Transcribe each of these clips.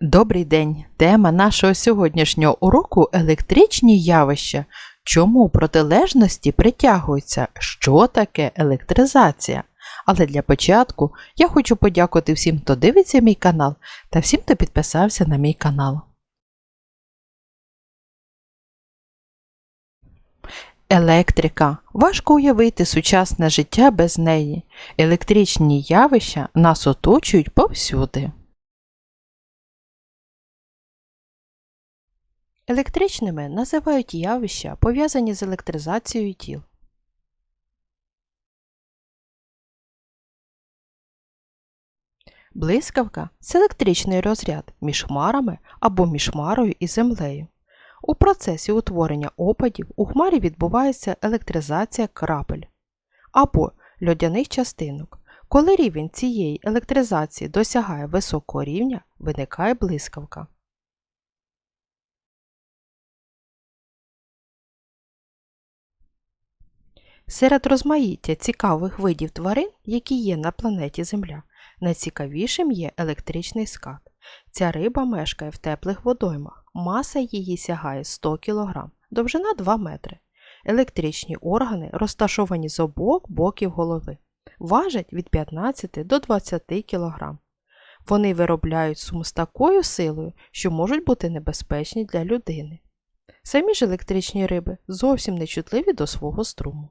Добрий день! Тема нашого сьогоднішнього уроку електричні явища. Чому протилежності притягуються? Що таке електризація? Але для початку я хочу подякувати всім, хто дивиться мій канал та всім, хто підписався на мій канал. Електрика. Важко уявити сучасне життя без неї. Електричні явища нас оточують повсюди. Електричними називають явища, пов'язані з електризацією тіл. Блискавка це електричний розряд між хмарами або між хмарою і землею. У процесі утворення опадів у хмарі відбувається електризація крапель або льодяних частинок. Коли рівень цієї електризації досягає високого рівня, виникає блискавка. Серед розмаїття цікавих видів тварин, які є на планеті Земля, найцікавішим є електричний скат. Ця риба мешкає в теплих водоймах, маса її сягає 100 кг, довжина 2 метри. Електричні органи розташовані з обох боків голови, важать від 15 до 20 кг. Вони виробляють сум з такою силою, що можуть бути небезпечні для людини. Самі ж електричні риби зовсім не чутливі до свого струму.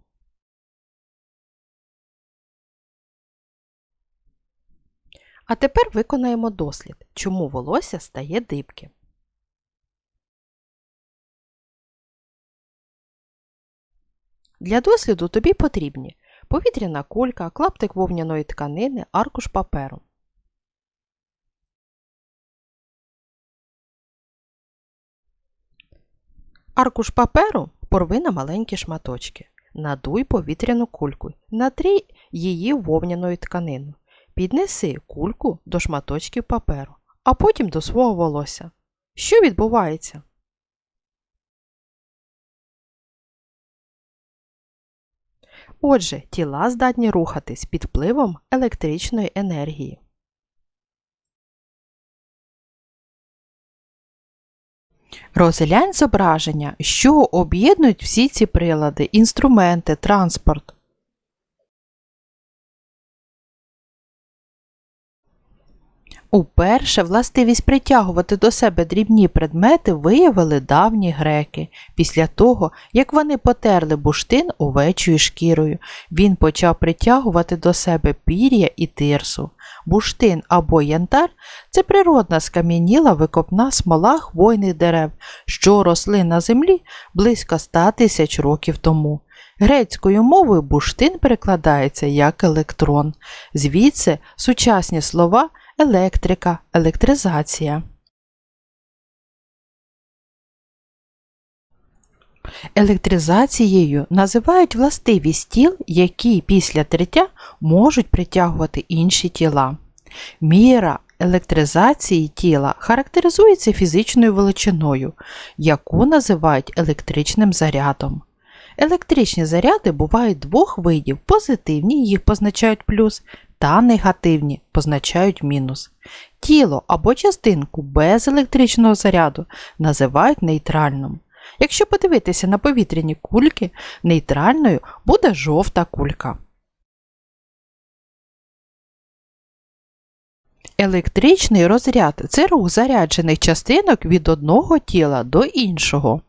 А тепер виконаємо дослід, чому волосся стає дибки. Для досліду тобі потрібні повітряна кулька, клаптик вовняної тканини, аркуш паперу. Аркуш паперу порви на маленькі шматочки. Надуй повітряну кульку, натрій її вовняною тканиною. Піднеси кульку до шматочків паперу, а потім до свого волосся. Що відбувається? Отже, тіла здатні рухатись під впливом електричної енергії. Розглянь зображення, що об'єднують всі ці прилади, інструменти, транспорт. Уперше властивість притягувати до себе дрібні предмети виявили давні греки. Після того, як вони потерли буштин овечою шкірою, він почав притягувати до себе пір'я і тирсу. Буштин або янтар це природна скам'яніла викопна смола хвойних дерев, що росли на землі близько ста тисяч років тому. Грецькою мовою буштин перекладається як електрон, звідси сучасні слова електрика, електризація. Електризацією називають властивість тіл, які після триття можуть притягувати інші тіла. Міра електризації тіла характеризується фізичною величиною, яку називають електричним зарядом. Електричні заряди бувають двох видів: позитивні, їх позначають плюс, та негативні позначають мінус. Тіло або частинку без електричного заряду називають нейтральним. Якщо подивитися на повітряні кульки, нейтральною буде жовта кулька. Електричний розряд це рух заряджених частинок від одного тіла до іншого.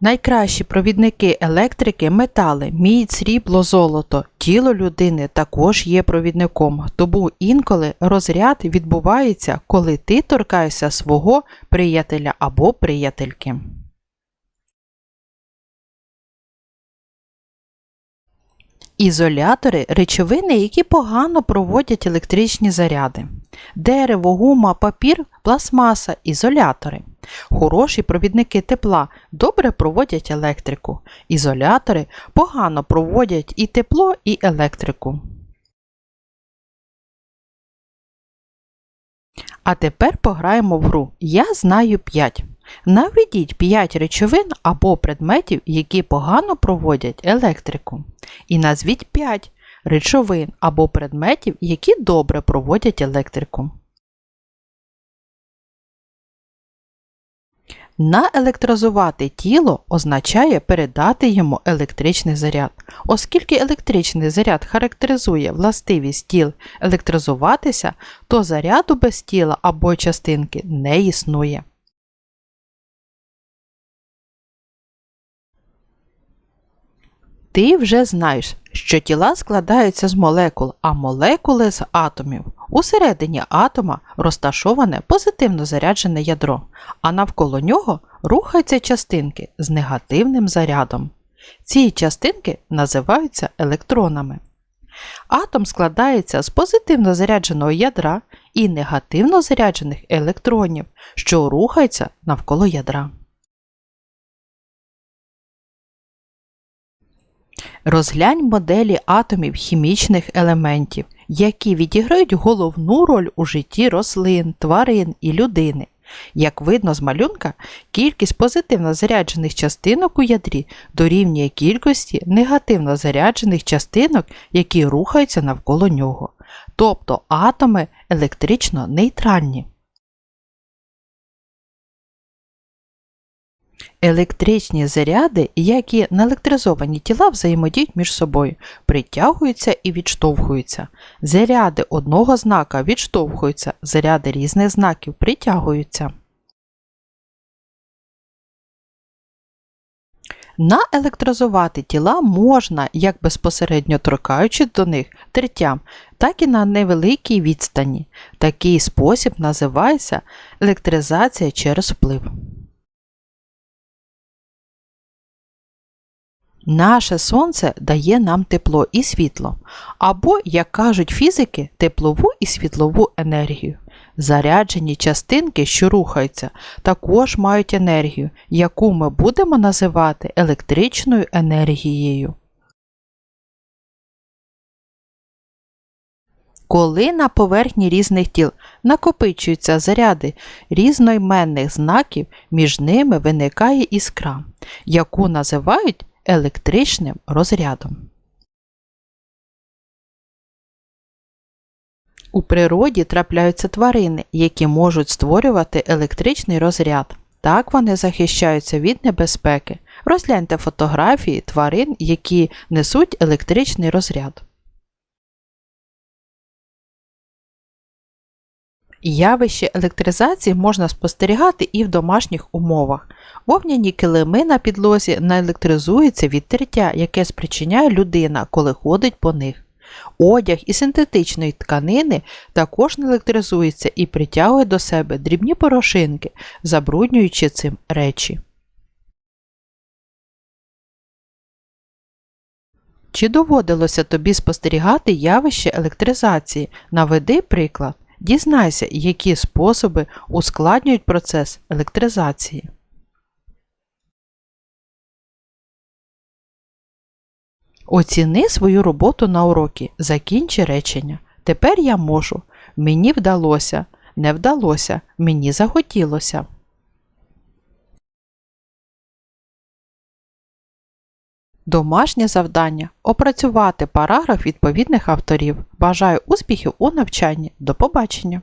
Найкращі провідники електрики метали, мідь, срібло, золото. Тіло людини також є провідником, тому інколи розряд відбувається, коли ти торкаєшся свого приятеля або приятельки. Ізолятори речовини, які погано проводять електричні заряди. Дерево, гума, папір, пластмаса, ізолятори. Хороші провідники тепла добре проводять електрику. Ізолятори погано проводять і тепло, і електрику. А тепер пограємо в гру. Я знаю 5. Наведіть 5 речовин або предметів, які погано проводять електрику. І назвіть 5 речовин або предметів, які добре проводять електрику. Наелектризувати тіло означає передати йому електричний заряд. Оскільки електричний заряд характеризує властивість тіл електризуватися, то заряду без тіла або частинки не існує. Ти вже знаєш, що тіла складаються з молекул, а молекули з атомів. Усередині атома розташоване позитивно заряджене ядро, а навколо нього рухаються частинки з негативним зарядом. Ці частинки називаються електронами. Атом складається з позитивно зарядженого ядра і негативно заряджених електронів, що рухаються навколо ядра. Розглянь моделі атомів хімічних елементів, які відіграють головну роль у житті рослин, тварин і людини. Як видно з малюнка, кількість позитивно заряджених частинок у ядрі дорівнює кількості негативно заряджених частинок, які рухаються навколо нього. Тобто атоми електрично нейтральні. Електричні заряди, як і наелектризовані тіла взаємодіють між собою, притягуються і відштовхуються. Заряди одного знака відштовхуються, заряди різних знаків притягуються. Наелектризувати тіла можна як безпосередньо торкаючись до них тертям, так і на невеликій відстані. Такий спосіб називається електризація через вплив. Наше сонце дає нам тепло і світло, або, як кажуть фізики, теплову і світлову енергію. Заряджені частинки, що рухаються, також мають енергію, яку ми будемо називати електричною енергією. Коли на поверхні різних тіл накопичуються заряди різноіменних знаків, між ними виникає іскра, яку називають електричним розрядом. У природі трапляються тварини, які можуть створювати електричний розряд. Так вони захищаються від небезпеки. Розгляньте фотографії тварин, які несуть електричний розряд. Явище електризації можна спостерігати і в домашніх умовах. Вовняні килими на підлозі наелектризуються від тертя, яке спричиняє людина, коли ходить по них. Одяг із синтетичної тканини також наелектризується і притягує до себе дрібні порошинки, забруднюючи цим речі. Чи доводилося тобі спостерігати явище електризації? Наведи приклад. Дізнайся, які способи ускладнюють процес електризації. Оціни свою роботу на уроки. Закінчи речення. Тепер я можу. Мені вдалося. Не вдалося. Мені захотілося. Домашнє завдання опрацювати параграф відповідних авторів. Бажаю успіхів у навчанні. До побачення!